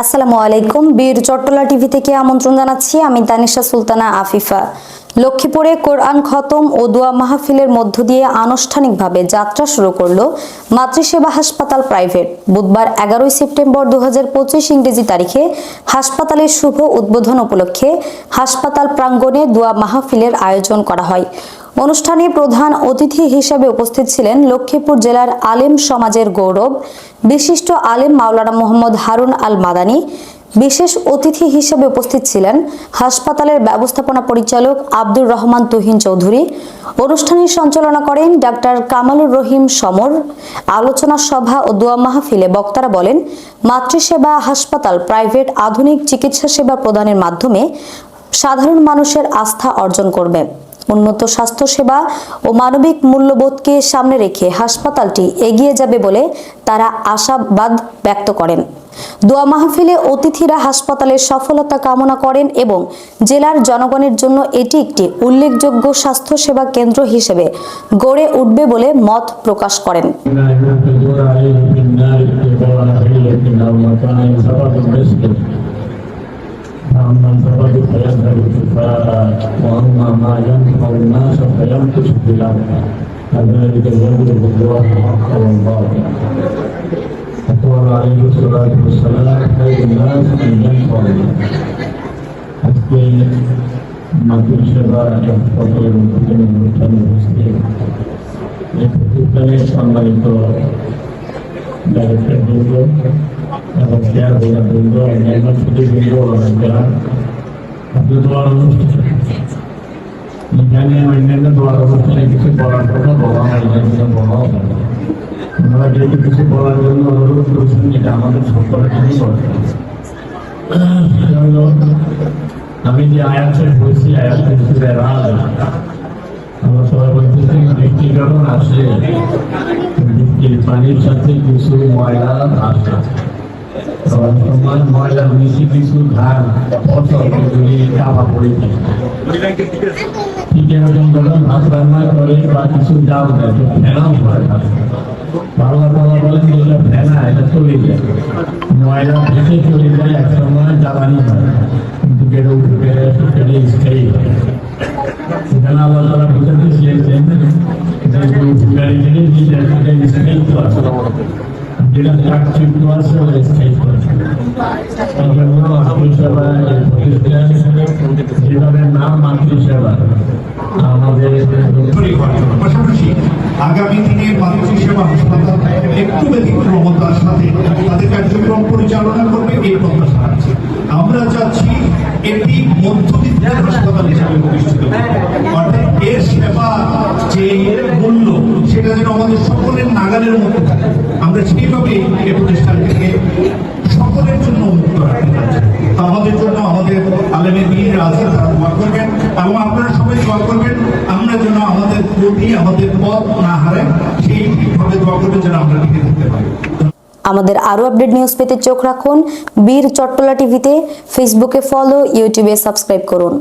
আসসালামু আলাইকুম। বীর চট্টলা টিভি থেকে আমন্ত্রণ জানাচ্ছি আমি তানিশা সুলতানা আফিফা। লক্ষ্মীপুরে কোরআন খতম ও দোয়া মাহফিলের মধ্য দিয়ে আনুষ্ঠানিকভাবে যাত্রা শুরু করল মাতৃসেবা হাসপাতাল প্রাইভেট। বুধবার এগারোই সেপ্টেম্বর দু হাজার পঁচিশ ইংরেজি তারিখে হাসপাতালের শুভ উদ্বোধন উপলক্ষে হাসপাতাল প্রাঙ্গণে দোয়া মাহফিলের আয়োজন করা হয়। অনুষ্ঠানে প্রধান অতিথি হিসেবে উপস্থিত ছিলেন লক্ষ্মীপুর জেলার আলেম সমাজের গৌরব, বিশিষ্ট আলেম মাওলানা মোহাম্মদ হারুন আল মাদানী বিশেষ অতিথি হিসেবে উপস্থিত ছিলেন হাসপাতালের ব্যবস্থাপনা পরিচালক আব্দুর রহমান তুহিন চৌধুরী, অনুষ্ঠানের সঞ্চালনা করেন ডাক্তার কামালুর রহিম সমর, আলোচনা সভা ও দোয়া মাহফিলে বক্তারা বলেন, মাতৃসেবা হাসপাতাল প্রাইভেট আধুনিক চিকিৎসা সেবা প্রদানের মাধ্যমে সাধারণ মানুষের আস্থা অর্জন করবে। উন্নত স্বাস্থ্যসেবা ও মানবিক মূল্যবোধকে সামনে রেখে হাসপাতালটি এগিয়ে যাবে বলে তারা আশাবাদ ব্যক্ত করেন। দোয়া মাহফিলে অতিথিরা হাসপাতালের সফলতা কামনা করেন এবং জেলার জনগণের জন্য এটি একটি উল্লেখযোগ্য স্বাস্থ্যসেবা কেন্দ্র হিসেবে গড়ে উঠবে বলে মত প্রকাশ করেন। فأما السبب فيذهب شفاء وأما ما ينفع الناس فيمكث في الأرض كذلك يضرب الله الحق والباطل فقال عليه الصلاة والسلام خير الناس من ينفع الناس আজকে মাতৃ সেবা হাসপাতালের উদ্বোধনী অনুষ্ঠানে উপস্থিত এই প্রতিষ্ঠানের সম্মানিত ডাইরেক্টর বৃন্দ এবং চেয়ার হোল্ডার বৃন্দ অন্যান্য সুদীবৃন্দ অনেকেরা দোয়ার অনুষ্ঠান এখানে অন্যান্য দোয়ার অনুষ্ঠানে কিছু বলার কথা বলা হয় এখানে বলাও হয় না। ওনারা যেহেতু কিছু বলার জন্য অনুরোধ করেছেন এটা আমাদের সকলের জন্য দরকার আমি যে আয়াতের বলছি আয়াতের ভিতরে রাজ আমরা সবাই বলতেছি বৃষ্টি যখন পানির সাথে কিছু ময়লা আসে তখন সময় ময়লা মিশি কিছু ধান ফসল এগুলি চাপা পড়ে থাকে ঠিক এরকম যখন ভাত রান্না করে বা কিছু জাল দেয়, তো ফেনাও করে থাকে বাংলা বাংলা বলেন যে এটা ফেনা, এটা চলে যায়। ময়লা ভেসে চলে যায় এক সময় জ্বালানি হয়। কিন্তু কেটে উঠে বেড়ে কেটে স্থায়ী হয়। এখানে আল্লাহ তারা বুঝাতে চেয়েছেন যে গাড়ি থেকে যে জায়গাটা স্থায়িত্ব আছে। যেটা চাকচিত্য আছে আছে এই জন্য মাতৃসেবা এই প্রতিষ্ঠান যেভাবে নাম মাতৃসেবা আমাদের। পাশাপাশি আগামী দিনে মাতৃ সেবা হাসপাতাল একটু ব্যতিক্রমতার সাথে তাদের কার্যক্রম পরিচালনা করবে এই প্রত্যাশা আছে আমরা চাচ্ছি এটি মধ্যবিত্ত হাসপাতাল হিসাবে প্রতিষ্ঠিত। অর্থাৎ এর সেবা যে মূল্য, সেটা যেন আমাদের সকলের নাগালের মধ্যে থাকে আমরা সেইভাবে এই প্রতিষ্ঠানটিকে সকলের জন্য উন্মুক্ত রাখতে চাচ্ছি আমাদের জন্য আমাদের আলেমের দিনের আছে তারা দোয়া করবেন। এবং আপনারা সবাই দোয়া করবেন, আমরা যেন আমাদের প্রতি, আমাদের পথ না হারাই সেইভাবে দোয়া করবেন যেন আমরা টিকে থাকতে পারি। আমাদের আরও আপডেট নিউজ পেতে চোখ রাখুন। বীর চট্টলা টিভিতে, ফেসবুকে ফলো, ইউটিউবে সাবস্ক্রাইব করুন।